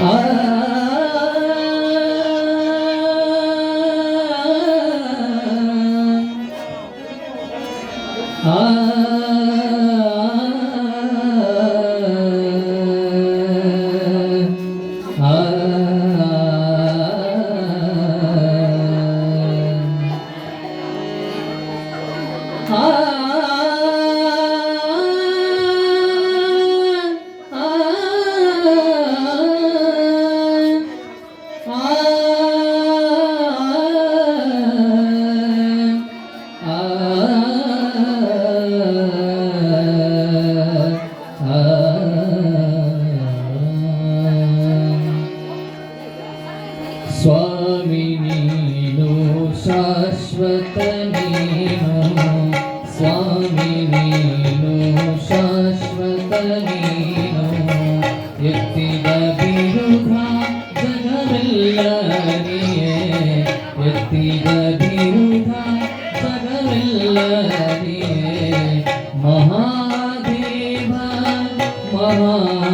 ஆ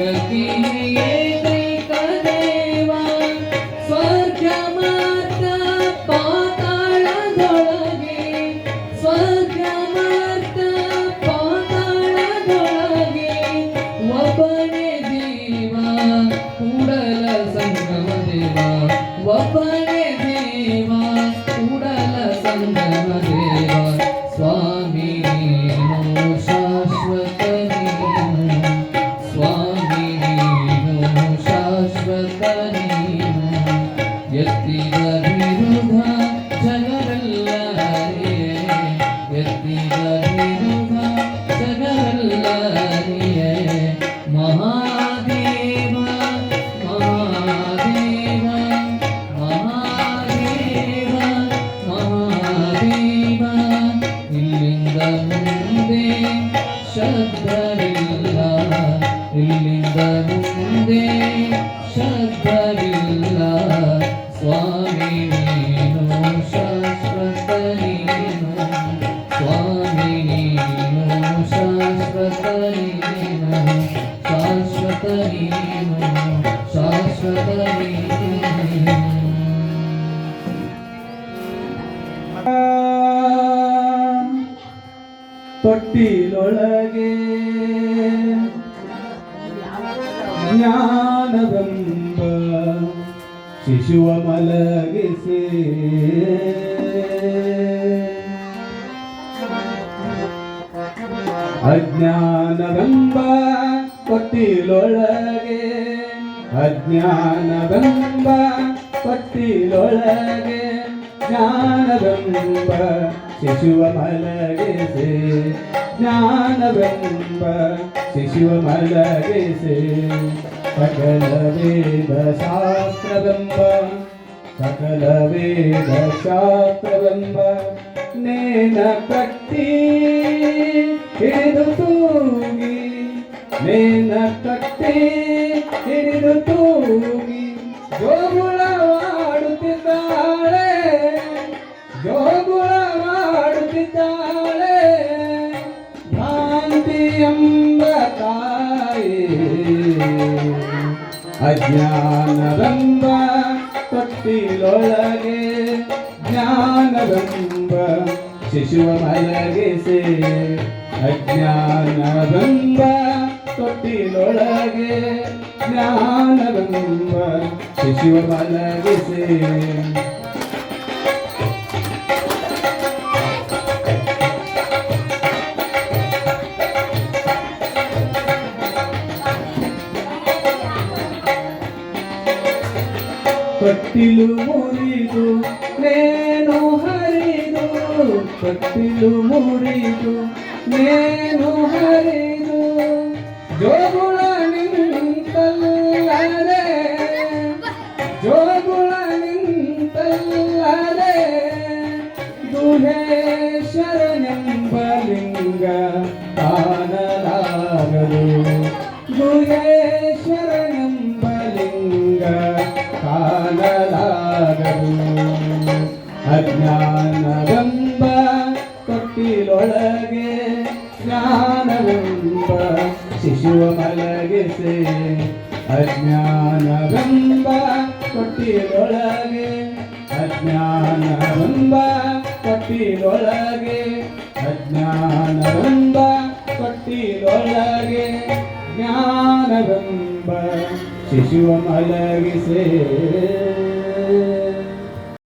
கத்தினியே ಶಬ್ದವಿಲ್ಲ ಸ್ವಾಮಿ ನೀನು ಶಾಶ್ವತ ನೀನು ಸ್ವಾಮಿ ನೀನು ಶಾಶ್ವತ ನೀನು ಶಾಶ್ವತ ನೀನು ಶಾಶ್ವತ ನೀನು ತೊಟ್ಟಿಲೊಳಗೆ ಜ್ಞಾನವೆಂಬ ಶಿಶುವ ಮಲಗಿಸಿ ಅಜ್ಞಾನವೆಂಬ ಪಟ್ಟಿಲೊಳಗೆ ಅಜ್ಞಾನವೆಂಬ ಪಟ್ಟಿಲೊಳಗೆ ಜ್ಞಾನವೆಂಬ ಶಿಶುವ ಮಲಗಿಸಿ ಜ್ಞಾನವೆಂಬ ಶಿಶುವ ಮಲಗಿಸಿ ಸಕಲ ವೇದ ಶಾಸ್ತ್ರವೆಂಬ ಸಕಲ ವೇದ ಶಾಸ್ತ್ರವೆಂಬ ನೇನ ಕಟ್ಟಿ ಹಿಡಿದು ತೂಗಿ ನೇನ ಕಟ್ಟಿ ಹಿಡಿದು ತೂಗಿ ಜೋಗುಳ ಎಂಬ ತಾಯಿ. ಅಜ್ಞಾನವೆಂಬ ತೊಟ್ಟಿಲೊಳಗೆ ಜ್ಞಾನವೆಂಬ ಶಿಶುವ ಮಲಗಿಸಿ ಅಜ್ಞಾನವೆಂಬ ತೊಟ್ಟಿಲೊಳಗೆ ಜ್ಞಾನವೆಂಬ ಶಿಶುವ ಮಲಗಿಸಿ పట్టిలు మురిదు నేను హరిదు. పట్టిలు మురిదు నేను హరిదు. జోగుల నింతల్లారే జోగుల నింతల్లారే దుహే శరణింబలింగ తానలాగరు దుహే శరణ ಅಜ್ಞಾನವೆಂಬ ತೊಟ್ಟಿಲೊಳಗೆ ಜ್ಞಾನವೆಂಬ ಶಿಶುವ ಮಲಗಿಸೆ ಅಜ್ಞಾನವೆಂಬ ತೊಟ್ಟಿಲೊಳಗೆ ಅಜ್ಞಾನವೆಂಬ ತೊಟ್ಟಿಲೊಳಗೆ ಅಜ್ಞಾನವೆಂಬ ತೊಟ್ಟಿಲೊಳಗೆ ಜ್ಞಾನವೆಂಬ ಶಿಶುವ ಮಲಗಿಸೇ.